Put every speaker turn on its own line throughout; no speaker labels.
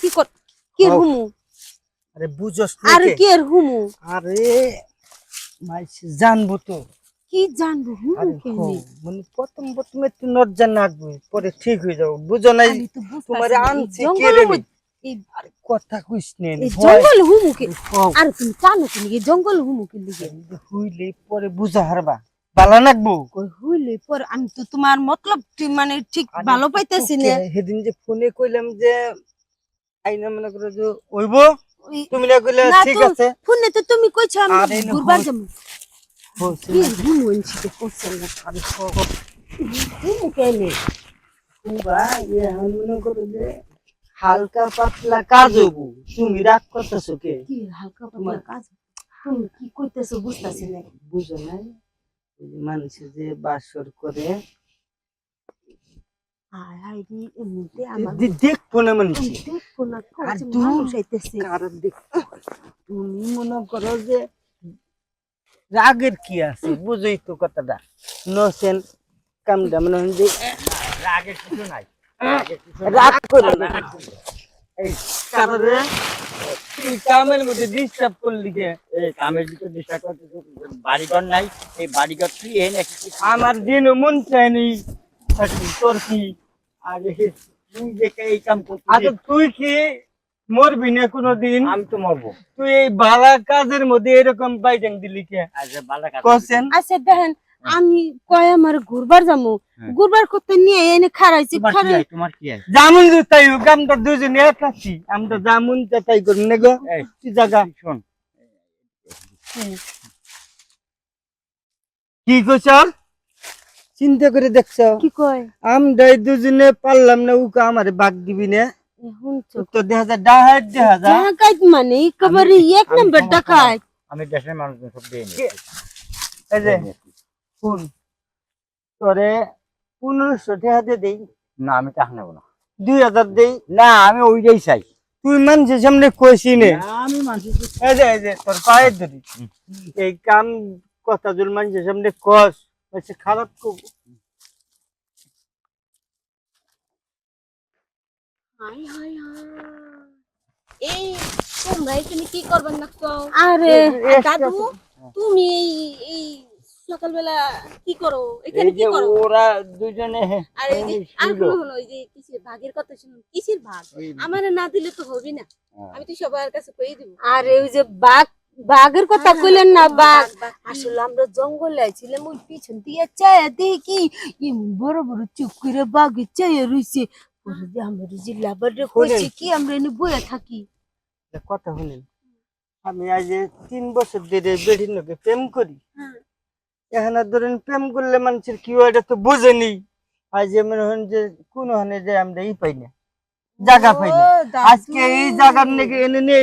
কি কর কি হুমু?
আরে বুঝস
আর কি এর হুমু?
আরে মাইস জানব তো।
কি জানব? হুমু
আরে মানে প্রথম প্রথমে একটু নজ্জা নাকবে পরে ঠিক হয়ে যাব। বুঝো নাই?
আমি তো বুঝতাছি
তোমারে আনছি কে রে?
এই
আরে কথা কইস নে
এই জঙ্গল হুমু কে আর তুমি জানো কি এই জঙ্গল হুমু কে লিগে?
হইলে পরে বুঝা হারবা।
কই হইলে পর আমি তো তোমার মতলব মানে ঠিক ভালো পাইতেছি না।
সেদিন যে ফোনে কইলাম যে আইনা মনে করো যে
ওই-
তুমি না কইলে ঠিক আছে।
ফোনে তো তুমি কইছো আমি ঘুরবার যাব। কি
না। সব
কেনে?
ইয়ে আমি মনে করো যে হালকা পাতলা কাজ হব তুমি রাগ করতেছো কে?
কি হালকা পাতলা কাজ? তুমি কি কইতেছো বুঝতাছি না।
বুঝো মানুষে যে বাসর করে দেখব না
দেখব না
কারণ তুমি মনে করো যে রাগের কি আছে বুঝোই তো কথাটা। নসেন কামটা মনে হয় যে
রাগের কিছু নাই।
রাগ করে না। এই কারণে কামের মধ্যে ডিস্টার্ব করলি কে?
এই কামের ভিতর ডিস্টার্ব করতে বাড়িঘর নাই। এই বাড়িঘর তুই এই
আমার দিন মন চায়নি থাকি, তোর কি?
আগে তুই যে এই কাম করছিস?
আচ্ছা তুই কি মরবি না কোনোদিন?
আমি তো মরবো।
তুই এই বালা কাজের মধ্যে এরকম বাইটাং দিলি কে?
আজ বালা কাজ
কোশ্চেন
আচ্ছা দেখেন আমি কয় আমার ঘুরবার যাব?
হ্যাঁ।
ঘুরবার করতে নিয়ে এনে খারাইছি খারাই
তোমার কি হয়
জামুন যে তাই হোক আমরা দুজনে এক আছি। আমরা জামুন যে তাই করি না গো।
এই
তুই জায়গা?
শোন।
কি? কইছ চিন্তা করে দেখছ?
কি কয়?
আমরা এই দুজনে পারলাম না উকা আমারে বাগ দিবি না।
শুনছো?
তো দেখা যায় ডাহাত দেখা যায়।
ডাকাইত মানে? একেবারে এক
আমি
নম্বর
ক্ষমা
ডাকাইত
আমি দেশের মানুষজন সব দিয়ে
এই যে শুন। তোরে পনেরোশো টাকা দিয়ে দেই।
না আমি টাকা নেব না।
দুই হাজার দেই।
না আমি ওইটাই চাই।
তুই মানুষের সামনে কইছি নে।
আমি মানুষের
এই যে এই যে তোর পায়ের ধরি। এই কাম কথা যদি মানুষের সামনে কস খারাপ করব
হাই হাই হাই। এই তোমরা এখানে কি করবেন না
আরে
দাদু তুমি এই এই সকালবেলা কি করো? এখানে কি করো?
ওরা দুজনে
আর এই আর
শুইলো।
হলো ওই যে কিসের ভাগের কথা শুনুন কিসের ভাগ? আমার না দিলে তো হবে না।
হ্যাঁ।
আমি তো সবার কাছে কই দিব।
আরে ওই যে বাঘ বাঘের কথা
হ্যাঁ,
কইলেন না বাঘ আসলে আমরা জঙ্গলে আইছিলাম ওই পিছন দিয়ে চায়া দেখি বড় বড় চুপ করে বাঘে চায়া রইছে। পরে যে আমরা যে লাভারে কইছে কি আমরা এনে বইয়া থাকি?
কথা শুনেন। আমি আজ তিন বছর ধরে বেড়ির লোকে প্রেম করি।
হ্যাঁ।
এখানে ধরেন প্রেম করলে মানুষের কি হয় এটা তো বোঝেনি। আজ মনে হন যে কোন হানে যে আমরা ই পাই না জায়গা পাই না। আজকে এই জায়গার নাকি এনে নিয়ে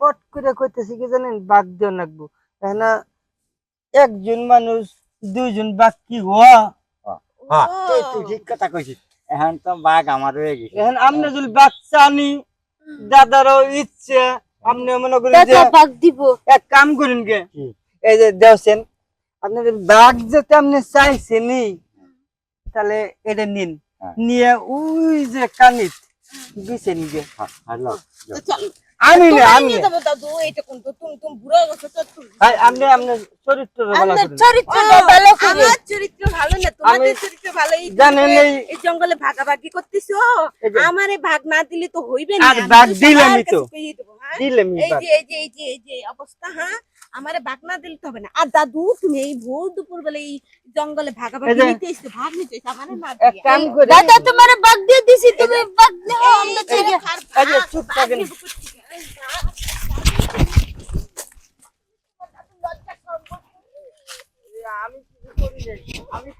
পট করে কইতেছি কি জানেন বাঘ দিয়ে নাকবো এখানে একজন মানুষ দুইজন বাঘ কি হওয়া?
হ্যাঁ তুই ঠিক কথা কইছিস। এখন তো বাঘ আমার হয়ে গেছে।
এখন আমরা যদি বাঘ চানি দাদারও ইচ্ছে আপনি মনে করেন যে
বাঘ দিব।
এক কাম করুন কে? এই যে দেওছেন আপনাদের বাঘ যাতে আপনি চাইছেনি তাহলে এটা নিন।
হ্যাঁ।
নিয়ে ওই যে কানিত
হ্যাঁ, হ্যালো
তো চল
আমি না আমি
নিয়ে
না।
যাব দাদু এটা কোন তো তুমি তুমি বুড়ো গেছো তো তুমি।
আই, আপনি আপনার চরিত্র ভালো
আমরা
করেন
চরিত্রটা ভালো করে।
আমার চরিত্র ভালো না তোমাদের চরিত্র ভালো
জানেন এই-
এই জঙ্গলে ভাগাভাগি করতেছো? আমারে ভাগ না দিলে তো হইবে না।
আর ভাগ দিলামই তো।
কাছে কইয়ে দেবো?
দিলেন
এই যে এই যে এই যে এই যে অবস্থা হ্যাঁ? আমারে ভাগ না দিলে তো হবে না। আর দাদু তুমি এই ভোর দুপুর বেলা এই জঙ্গলে ভাগাভাগি নিতে এসে ভাগ নিতে আমারে না
দাদা তোমার বাঘ দিয়ে দিছি তুমি বাঘ নাও আমরা
চুপ থাকেন। আমি কিছু করি আমি